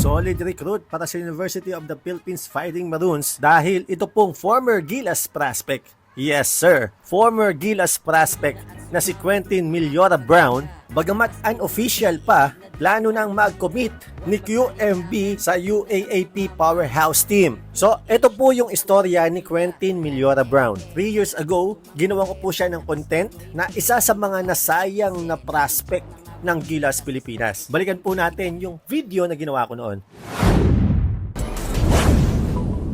Solid recruit para sa University of the Philippines Fighting Maroons dahil ito pong former Gilas prospect. Yes sir, former Gilas prospect na si Quentin Milyora Brown, bagamat unofficial pa, plano nang mag-commit ni QMB sa UAAP Powerhouse Team. So, ito po yung istorya ni Quentin Milyora Brown. 3 years ago, ginawa ko po siya ng content na isa sa mga nasayang na prospect ng Gilas Pilipinas. Balikan po natin yung video na ginawa ko noon.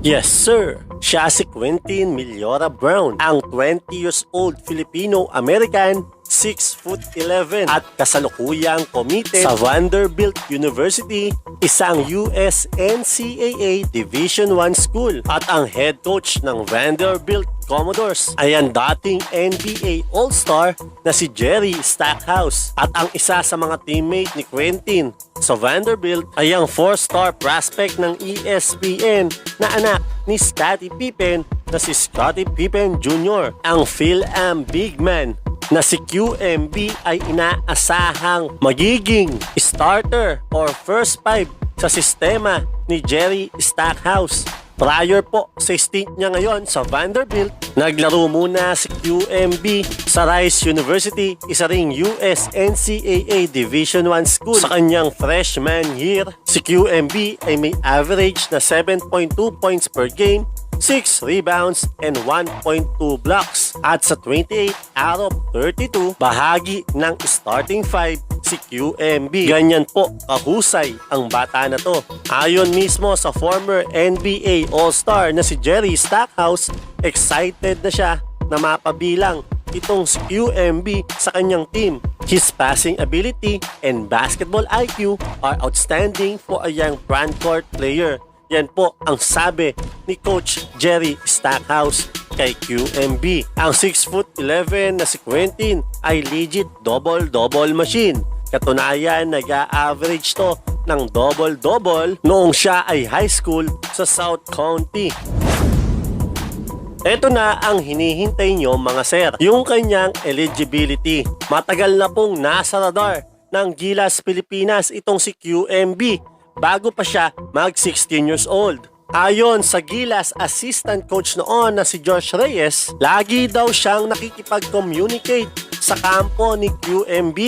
Yes, sir. Siya si Quentin Milyora Brown, ang 20 years old Filipino-American 6 foot 11 at kasalukuyang committed sa Vanderbilt University, isang US NCAA Division 1 school at ang head coach ng Vanderbilt Commodores ay ang dating NBA All-Star na si Jerry Stackhouse at ang isa sa mga teammate ni Quentin sa Vanderbilt ay ang 4-star prospect ng ESPN na anak ni Scottie Pippen na si Scottie Pippen Jr. Ang Phil-Am Big Man na si QMB ay inaasahang magiging starter or first five sa sistema ni Jerry Stackhouse. Prior po sa stint niya ngayon sa Vanderbilt, naglaro muna si QMB sa Rice University, isa ring US NCAA Division 1 school. Sa kanyang freshman year, si QMB ay may average na 7.2 points per game 6 rebounds and 1.2 blocks. At sa 28 out of 32, bahagi ng starting 5 si QMB. Ganyan po kahusay ang bata na to. Ayon mismo sa former NBA All-Star na si Jerry Stackhouse, excited na siya na mapabilang itong si QMB sa kanyang team. His passing ability and basketball IQ are outstanding for a young frontcourt player. Yan po ang sabi ni Coach Jerry Stackhouse kay QMB. Ang 6'11 na si Quentin ay legit double-double machine. Katunayan, nag-average to ng double-double noong siya ay high school sa South County. Ito na ang hinihintay nyo mga sir, yung kanyang eligibility. Matagal na pong nasa radar ng Gilas Pilipinas itong si QMB bago pa siya mag 16 years old. Ayon sa Gilas assistant coach noon na si Josh Reyes, lagi daw siyang nakikipag-communicate sa kampo ni QMB.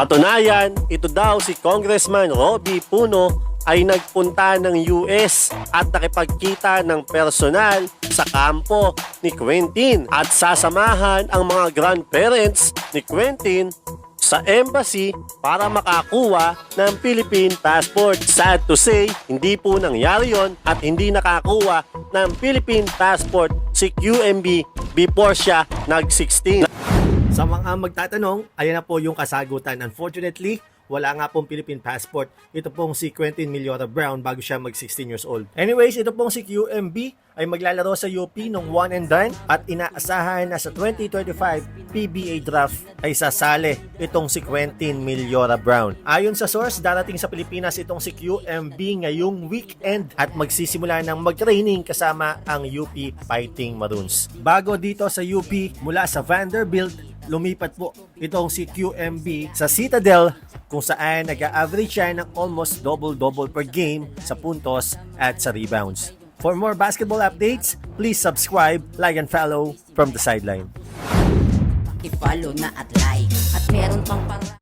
Patunayan, ito daw si Congressman Robbie Puno ay nagpunta ng US at nakipagkita ng personal sa kampo ni Quentin at sasamahan ang mga grandparents ni Quentin sa embassy para makakuha ng Philippine passport. Sad to say, hindi po nangyari yon at hindi nakakuha ng Philippine passport si QMB before siya nag-16. Sa mga magtatanong, ayan na po yung kasagutan. Unfortunately, wala nga pong Philippine passport. Ito pong si Quentin Milyora Brown bago siya mag 16 years old. Anyways, ito pong si QMB ay maglalaro sa UP nung one and done at inaasahan na sa 2025 PBA draft ay sasali itong si Quentin Milyora Brown. Ayon sa source, darating sa Pilipinas itong si QMB ngayong weekend at magsisimula ng mag-training kasama ang UP Fighting Maroons. Bago dito sa UP, mula sa Vanderbilt, lumipat po itong si QMB sa Citadel kung saan nag-average siya ng almost double-double per game sa puntos at sa rebounds. For more basketball updates, please subscribe, like, and follow from the sideline. i-follow na at like. At meron pang para...